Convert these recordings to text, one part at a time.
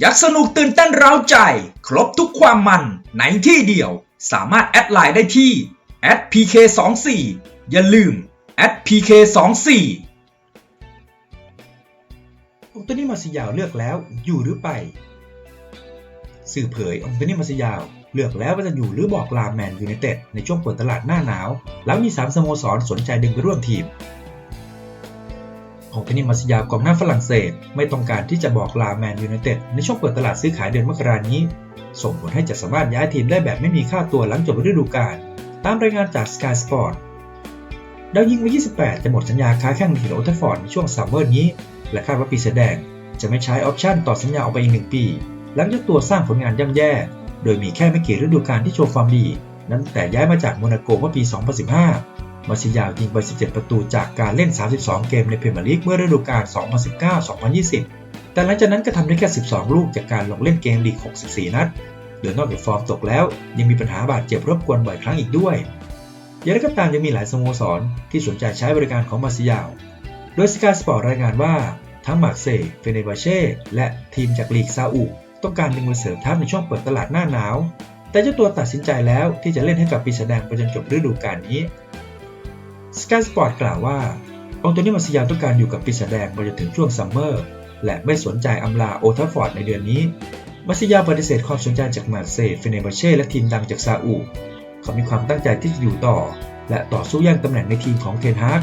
อยากสนุกตื่นเต้นเร้าใจ ครบทุกความมันในที่เดียว สามารถแอดไลน์ได้ที่ @pk24 อย่าลืม @pk24 องตัวนี้มาสยาวเลือกแล้วอยู่หรือไป สื่อเผยองตัวนี้มาสยาว เลือกแล้วว่าจะอยู่หรือบอกลาแมนยูไนเต็ดในช่วงเปิดตลาดหน้าหนาว แล้วมี 3 สโมสรสนใจดึงไปร่วมทีม ของพนิมาสยากองหน้าฝรั่งเศส ไม่ต้องการที่จะบอกลาแมนยูไนเต็ดในช่วงเปิดตลาดซื้อขายเดือนมกรานี้ ส่งผลให้จะสามารถย้ายทีมได้แบบไม่มีค่าตัวหลังจบฤดูกาลตามรายงานจาก Sky Sport ดาวยิงวัย28 จะหมดสัญญาค้าแข่งที่โอลด์แทัฟฟอร์ดในช่วงซัมเมอร์นี้ และคาดว่าปีแสดง จะไม่ใช้ออปชั่นต่อสัญญาออกไปอีกหนึ่งปี หลังจ้าตัวสร้างผลงานย่ำแย่ โดยมีแค่ไม่กี่ฤดูกาลที่โชว์ความดี นั้นแต่ย้ายมาจากโมนาโกเมื่อปี 2015 มาซิยาวยิงไป 17 ประตูจากการเล่น 32 เกมในพรีเมียร์ลีกเมื่อฤดูกาล 2019-2020 แต่หลังจากนั้นก็ทำได้แค่ 12 ลูกจากการลงเล่นเกมลีก 64 นัดโดยนอกจากฟอร์มตกแล้ว ยังมีปัญหาบาดเจ็บรบกวนบ่อยครั้งอีกด้วยอย่างไรก็ตามยังมีหลายสโมสรที่สนใจใช้บริการของมาซิยาว โดยสกายสปอร์ตรายงานว่าทั้งมาร์เซย์เฟเนบาเช่ และทีมจากลีกซาอุต้องการดึงมาเสริมทัพในช่วงเปิดตลาดหน้าหนาว แต่เจ้าตัวตัดสินใจแล้วที่จะเล่นให้กับปีแสดงไปจนจบฤดูกาลนี้ สกายสปอร์ตกล่าวว่า องตัวนี้มาซิยาต้องการอยู่กับปีแดงไปจนถึงช่วงซัมเมอร์ และไม่สนใจอำลาโอทัฟฟอร์ดในเดือนนี้มาซิยาปฏิเสธความสนใจจากมาเซย์เฟเนบาเช่และทีมดังจากซาอุเขามีความตั้งใจที่จะอยู่ต่อ และต่อสู้แย่งตำแหน่งในทีมของเทนฮาก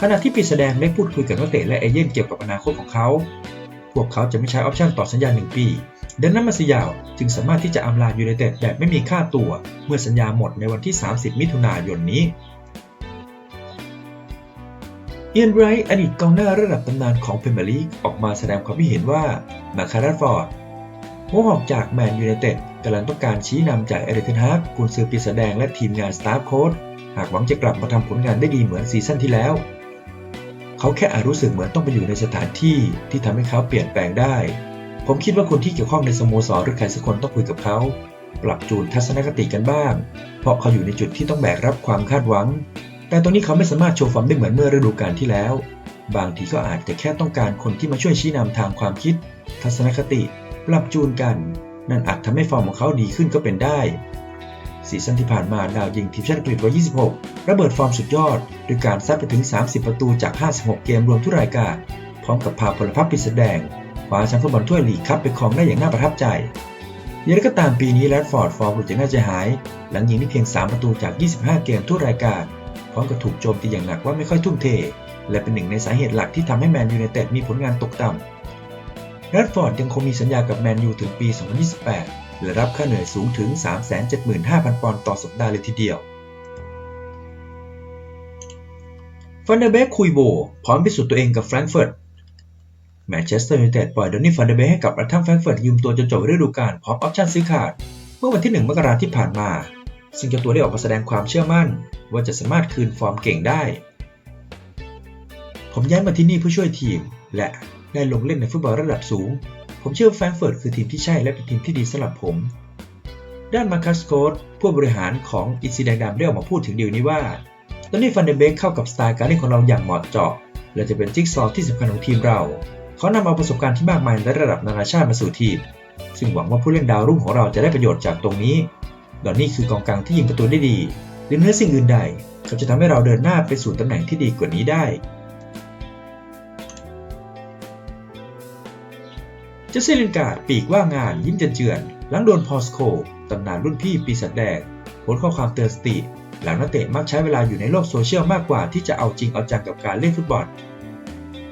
ขณะที่ปีแดงได้พูดคุยกับนักเตะและเอเย่นเกี่ยวกับอนาคตของเขา พวกเขาจะไม่ใช้ออปชั่นต่อสัญญา 1 ปีดังนั้นมาซิยาวจึงสามารถที่จะอำลายูไนเต็ดแบบไม่มีค่าตัว เมื่อสัญญาหมดในวันที่ 30 มิถุนายนนี้ เอียนไรท์อดีตกองหน้าระดับตำนานของพรีเมียร์ลีกออกมาแสดงความคิดเห็นว่ามาคาร์ฟอร์ดหัวหอกจากแมนยูไนเต็ดกำลังต้องการชี้นำจากเอริกเทนฮากกุนซือปีแสดงและทีมงานสตาฟโค้ชหากหวังจะกลับมาทำผลงานได้ดีเหมือนซีซั่นที่แล้ว เขาแค่อาจรู้สึกเหมือนต้องไปอยู่ในสถานที่ที่ทำให้เขาเปลี่ยนแปลงได้ ผมคิดว่าคนที่เกี่ยวข้องในสโมสรหรือใครสักคนต้องคุยกับเขา ปรับจูนทัศนคติกันบ้าง เพราะเขาอยู่ในจุดที่ต้องแบกรับความคาดหวัง แต่ตอนนี้เขาไม่สามารถโชว์ฟอร์มได้เหมือนเมื่อฤดูกาลที่แล้ว บางทีก็อาจจะแค่ต้องการคนที่มาช่วยชี้นำทางความคิด ทัศนคติ ปรับจูนกัน นั่นอาจทำให้ฟอร์มของเขาดีขึ้นก็เป็นได้ซีซั่นที่ผ่านมาดาวยิงทีมชาติอังกฤษวัย 26 ระเบิดฟอร์มสุดยอดด้วยการซัดไปถึง 30 ประตูจาก 56 เกมรวมทุกรายการ พร้อมกับพาพลพักปิดแสดงคว้าแชมป์ฟุตบอลถ้วยลีกคัพไปครองได้อย่างน่าประทับใจอย่างไรก็ตามปีนี้แรดฟอร์ดฟอร์มหลุดจากน่าใจหาย หลังยิงได้เพียง 3 ประตูจาก 25 เกมทุกรายการ พร้อมกับถูกโจมตีอย่างหนักว่าไม่ค่อยทุ่มเท และเป็นหนึ่งในสาเหตุหลักที่ทำให้แมนยูไนเต็ดมีผลงานตกต่ำแรดฟอร์ดยังคงมีสัญญากับแมนยูถึงปี 2028 และรับค่าเหนื่อยสูงถึง 375,000 ปอนด์ต่อสัปดาห์เลยทีเดียวฟันเดอร์เบกคุยโบ พร้อมพิสูจน์ตัวเองกับแฟรงก์เฟิร์ตแมนเชสเตอร์ยูไนเต็ดปล่อยดอนนี่ฟันเดอร์เบกให้กับรัทัมแฟรงก์เฟิร์ตยืมตัวจนจบฤดูกาลพร้อมออปชั่นซื้อขาด เมื่อวันที่ 1 มกราคมที่ผ่านมา ซึ่งเจ้าตัวได้ออกมาแสดงความเชื่อมั่น ว่าจะสามารถคืนฟอร์มเก่งได้ ผมย้ายมาที่นี่เพื่อช่วยทีม และได้ลงเล่นในฟุตบอลระดับสูง ผมเชื่อแฟรงเฟิร์ตคือทีมที่ใช่และเป็นทีมที่ดีสำหรับผม ด้านมาคัสโกสผู้บริหารของอิซิแดงดำได้ออกมาพูดถึงดีลนี้ว่า ตอนนี้ฟันเดเบกเข้ากับสไตล์การเล่นของเราอย่างเหมาะเจาะ และจะเป็นจิ๊กซอว์ที่สำคัญของทีมเรา เขานำเอาประสบการณ์ที่มากมายในระดับนานาชาติมาสู่ทีม ซึ่งหวังว่าผู้เล่นดาวรุ่งของเราจะได้ประโยชน์จากตรงนี้ ดอนนี่คือกองกลางที่ยิงประตูได้ดีหรือเนื้อสิ่งอื่นใดเขาจะทำให้เราเดินหน้าไปสู่ตำแหน่งที่ดีกว่านี้ได้ เจสซี่ลินการ์ดปีกว่างงานยิ้มเจือนหลังโดนพอสโคตำนานรุ่นพี่ปีศาจแดงโพสข้อความเตือนสติหลังนักเตะมักใช้เวลาอยู่ในโลกโซเชียลมากกว่าที่จะเอาจริงเอาจังกับการเล่นฟุตบอล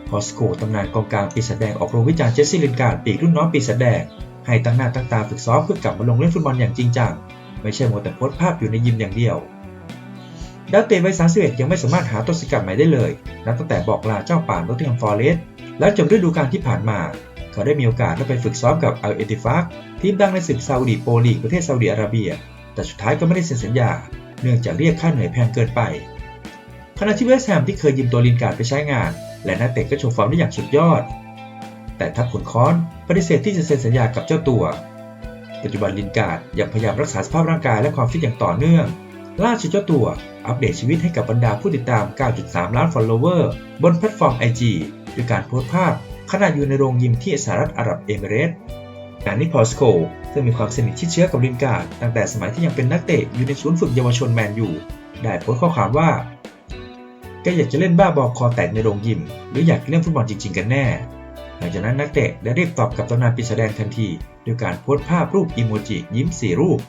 พอสโคตำนานกองกลางปีศาจแดงออกโรงวิจารณ์เจสซี่ลินการ์ดปีกรุ่นน้องปีศาจแดงให้ตั้งหน้าตั้งตาฝึกซ้อมเพื่อกลับมาลงเล่นฟุตบอลอย่างจริงจัง ไม่ใช่มัวแต่โพสภาพอยู่ในยิมอย่างเดียว ดาวเตะวัย31 ยังไม่สามารถหาตัวสกัดใหม่ได้เลย นับตั้งแต่บอกลาเจ้าป่าโรติงแฮมฟอร์เรสต์และจบฤดูกาลที่ผ่านมา เขาได้มีโอกาสได้ไปฝึกซ้อมกับอัลเอติฟักทีมดังในศึกซาอุดีโปลีกประเทศซาอุดิอาระเบีย แต่สุดท้ายก็ไม่ได้เซ็นสัญญา เนื่องจากเรียกค่าเหนื่อยแพงเกินไปขณะที่เวสแฮมที่เคยยืมตัวลินการ์ดไปใช้งาน และนักเตะก็โชว์ฟอร์มได้อย่างสุดยอด แต่ทัพผลค้อนปฏิเสธที่จะเซ็นสัญญากับเจ้าตัว ปัจจุบันลินการ์ดยังพยายามรักษาสภาพร่างกายและความฟิตอย่างต่อเนื่อง ล่าสุดเจ้าตัว อัปเดตชีวิตให้กับบรรดาผู้ติดตาม 9.3 ล้าน follower บนแพลตฟอร์ม IG ด้วยการโพสต์ภาพขณะอยู่ในโรงยิมที่สหรัฐอาหรับเอมิเรตส์งานนี้พอสโคซึ่งมีความสนิทชิดเชื้อกับลินการ์ดตั้งแต่สมัยที่ยังเป็นนักเตะอยู่ในศูนย์ฝึกเยาวชนแมนยูได้โพสต์ข้อความว่าแกอยากจะเล่นบ้าบอคอแตกในโรงยิม หรืออยากเล่นฟุตบอลจริง ๆ กันแน่ ลังจากนั้นนักเตะได้รีบตอบกับตำนานปีศาจแดงทันทีด้วยการโพสต์ภาพรูปอีโมจิยิ้มสี่รูป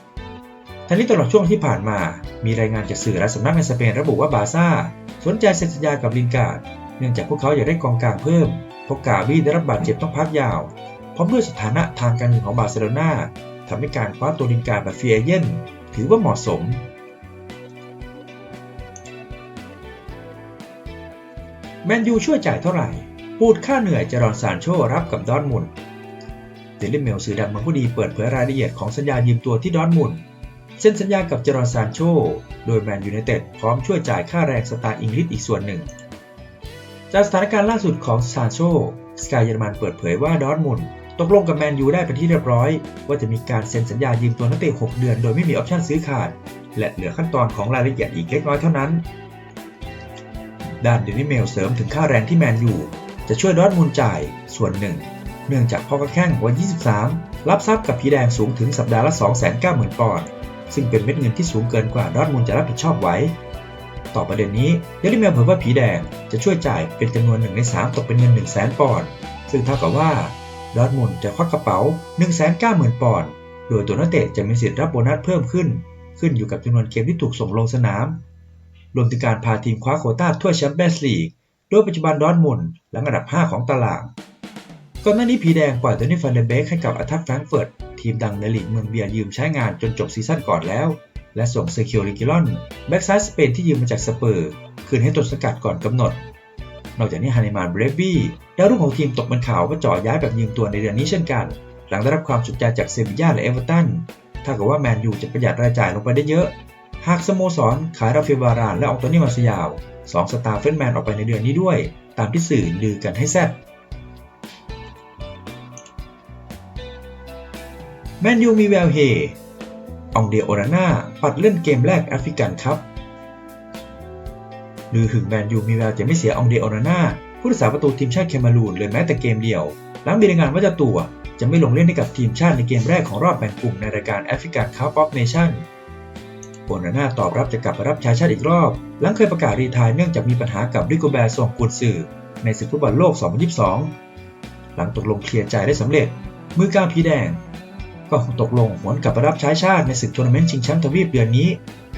ทั้งนี้ตลอดช่วงที่ผ่านมา มีรายงานจากสื่อและสำนักในสเปนระบุว่าบาซ่า สนใจเซ็นสัญญากับลินการ์ดเนื่องจากพวกเขาอยากได้กองกลางเพิ่มเพราะกาวีได้รับบาดเจ็บต้องพักยาวพร้อมด้วยสถานะทางการเงินของบาร์เซโลนาทำให้การคว้าตัวลินการ์ดแบบฟรีเอเย่นถือว่าเหมาะสมแมนยูช่วยจ่ายเท่าไหร่ ปูดค่าเหนื่อยจรอนซานโชรับกับดอร์ทมุนเดลิเมลสื่อดังมืองผู้ดีเปิดเผยรายละเอียดของสัญญายืมตัวที่ดอร์ทมุนเซ็นสัญญากับจรอนซานโชโดยแมนยูไนเต็ดพร้อมช่วยจ่ายค่าแรงสตาร์อังกฤษอีกส่วนหนึ่ง จากสถานการณ์ล่าสุดของซานโชสกายเยอรมันเปิดเผยว่าดอร์ทมุนตกลงกับแมนยูได้เป็นที่เรียบร้อย ว่าจะมีการเซ็นสัญญายืมตัวนักเตะ 6 เดือนโดยไม่มีออปชั่นซื้อขาด และเหลือขั้นตอนของรายละเอียดอีกเล็กน้อยเท่านั้น ด้านเดนิเมลเสริมถึงค่าแรงที่แมนยู จะช่วยดอทมุนด์จ่ายส่วนหนึ่ง เนื่องจากพ่อกระแข้งวัย23 รับทรัพย์กับผีแดงสูงถึงสัปดาห์ละ 290,000ปอนด์ซึ่งเป็นเม็ดเงินที่สูงเกินกว่าดอทมุนด์จะรับผิดชอบไว้ ต่อประเด็นนี้เดลิเมลเผยว่าผีแดงจะช่วยจ่ายเป็นจำนวน1ใน 3 ตกเป็นเงิน 1 0 0 0 0 0 ปอนด์ซึ่งเท่ากับว่าดอทมุนด์จะควักกระเป๋า 190,000 ปอนด์โดยตัวนักเตะจะมีสิทธิ์รับโบนัสเพิ่มขึ้น ขึ้นอยู่กับจำนวนเกมที่ถูกส่งลงสนาม รวมถึงการพาทีมคว้าโควต้าถ้วยแชมเปี้ยนส์ลีก โดยปัจจุบันดอทมุนหลังอันดับ 5 ของตารางก่อนหน้านี้ผีแดงปล่อยโทนี่ฟันเดเบกให้กับอัทักแฟรงเฟิร์ตทีมดังในลีกเมืองเบียร์ยืมใช้งานจนจบซีซั่นก่อนแล้ว และส่งเซคิโอริกิลอนแบ็กซ้ายสเปนที่ยืมมาจากสเปอร์ คืนให้ตนสกัดก่อนกำหนด นอกจากนี้ฮานิมานเบรฟบี้ดาวรุ่งของทีมตกเป็นข่าวว่าจ่อย้ายแบบยืมตัวในเดือนนี้เช่นกัน หลังได้รับความสนใจจากเซบีย่าและเอเวอร์ตันถ้ากับว่าแมนยูจะประหยัดรายจ่ายลงไปได้เยอะ หากสโมสรขายราฟิบารานและอองโตนี่มาสยาว สองสตาร์เฟนแมนออกไปในเดือนนี้ด้วย ตามที่สื่อลือกันให้แซ่บแมนยูมีแววเฮองเดโอนาน่าปัดเล่นเกมแรกแอฟริกันครับลือหึงแมนยูมีแววจะไม่เสียองเดโอนาน่าผู้รักษาประตูทีมชาติเคมารูนเลยแม้แต่เกมเดียว หลังมีรายงานว่าจ้าตัวจะไม่ลงเล่นให้กับทีมชาติในเกมแรกของรอบแบ่งกลุ่มในรายการแอฟริกันคัพออฟเนชั่น โอนาน่าตอบรับจะกลับมารับใช้ชาติอีกรอบ หลังเคยประกาศรีทายเนื่องจากมีปัญหากับริโกแบร์ส่งกุนซือในศึกฟุตบอลโลก 2022 หลังตกลงเคลียร์ใจได้สำเร็จ มือกลางพีแดง ก็ตกลงหวนกลับมารับใช้ชาติในศึกทัวร์นาเมนต์ชิงแชมป์ทวีปเดือนนี้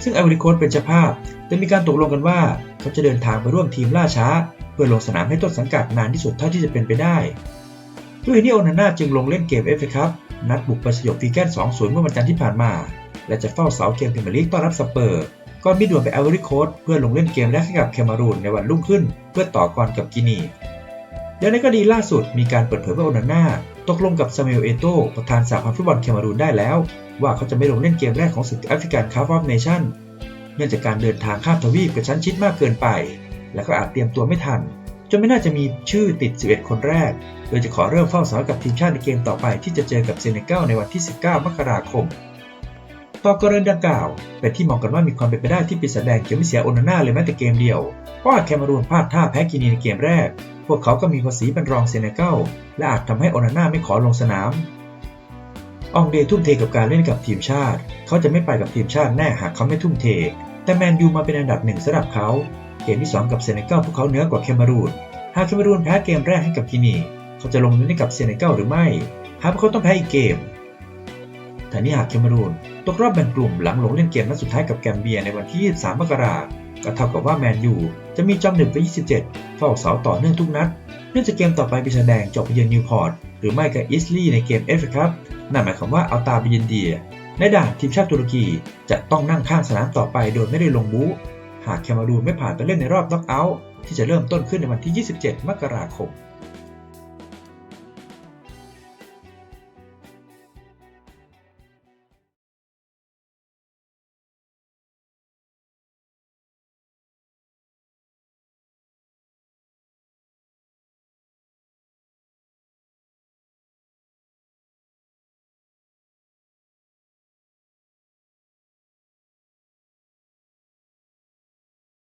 ซึ่งไอวอริโคสเป็นเจ้าภาพแต่มีการตกลงกันว่าเขาจะเดินทางไปร่วมทีมล่าช้า เพื่อลงสนามให้ต้นสังกัดนานที่สุดเท่าที่จะเป็นไปได้ด้วยนี้โอนาน่าจึงลงเล่นเกมเอฟเอคัพนัดบุกไปสยบฟีแกน2-0เมื่อวันจันทร์ที่ผ่านมา และจะเฝ้าเสาเกมพรีเมียร์ลีกต้อนรับสเปอร์ก่อนมีด่วนไปไอวอริโคสเพื่อลงเล่นเกมแรกให้กับเคมารูนในวันรุ่งขึ้น เพื่อต่อกรกับกินีอย่างในกรณีล่าสุดมีการเปิดเผยว่าโอนาน่าตกลงกับซามูเอลเอโตประธานสหพันธ์ฟุตบอลเคมารูนได้แล้ว ว่าเขาจะไม่ลงเล่นเกมแรกของศึกแอฟริกันคัพออฟเนชั่นเนื่องจากการเดินทางข้ามทวีปกระชั้นชิดมากเกินไป และก็อาจเตรียมตัวไม่ทันจนไม่น่าจะมีชื่อติด 11 คนแรก โดยจะขอเริ่มเฝ้าเสากับทีมชาติในเกมต่อไปที่จะเจอกับเซเนกัลในวันที่ 19 มกราคม ต่อกรณีดังกล่าว เป็นที่มองกันว่ามีความเป็นไปได้ที่ปีศาจแดงจะไม่เสียโอนาน่าเลยแม้แต่เกมเดียว เพราะแคมารูนพลาดท่าแพ้กินีในเกมแรก พวกเขาก็มีภาษีเป็นรองเซเนกัลและอาจทำให้โอนาน่าไม่ขอลงสนาม อองเดทุ่มเทกับการเล่นกับทีมชาติ เขาจะไม่ไปกับทีมชาติแน่หากเขาไม่ทุ่มเท แต่แมนยูมาเป็นอันดับหนึ่งสำหรับเขา เกมที่ 2 กับเซเนกัลพวกเขาเหนือกว่าแคมารูน หากแคมารูนแพ้เกมแรกให้กับกินี เขาจะลงเล่นให้กับเซเนกัลหรือไม่ หากพวกเขาต้องแพ้อีกเกมแต่นี่หากแคมารูน ตกรอบแบ่งกลุ่มหลังลงเล่นเกมนัดสุดท้ายกับแกมเบียในวันที่ 23 มกราคมก็เท่ากับว่าแมนยูจะมีจอมหนึ่งไป 27 เฝ้าเสาต่อเนื่องทุกนัด เนื่องจากเกมต่อไปปีศาจแดงจบไปเยือนนิวพอร์ตหรือไม่ก็อิสลีย์ในเกมเอฟครับนั่นหมายความว่าเอาตาไปเยือนเดียในด่านทีมชาติตุรกีจะต้องนั่งข้างสนามต่อไปโดยไม่ได้ลงบู๊หากแคมารูนไม่ผ่านไปเล่นในรอบน็อกเอาท์ที่จะเริ่มต้นขึ้นในวันที่ 27 มกราคม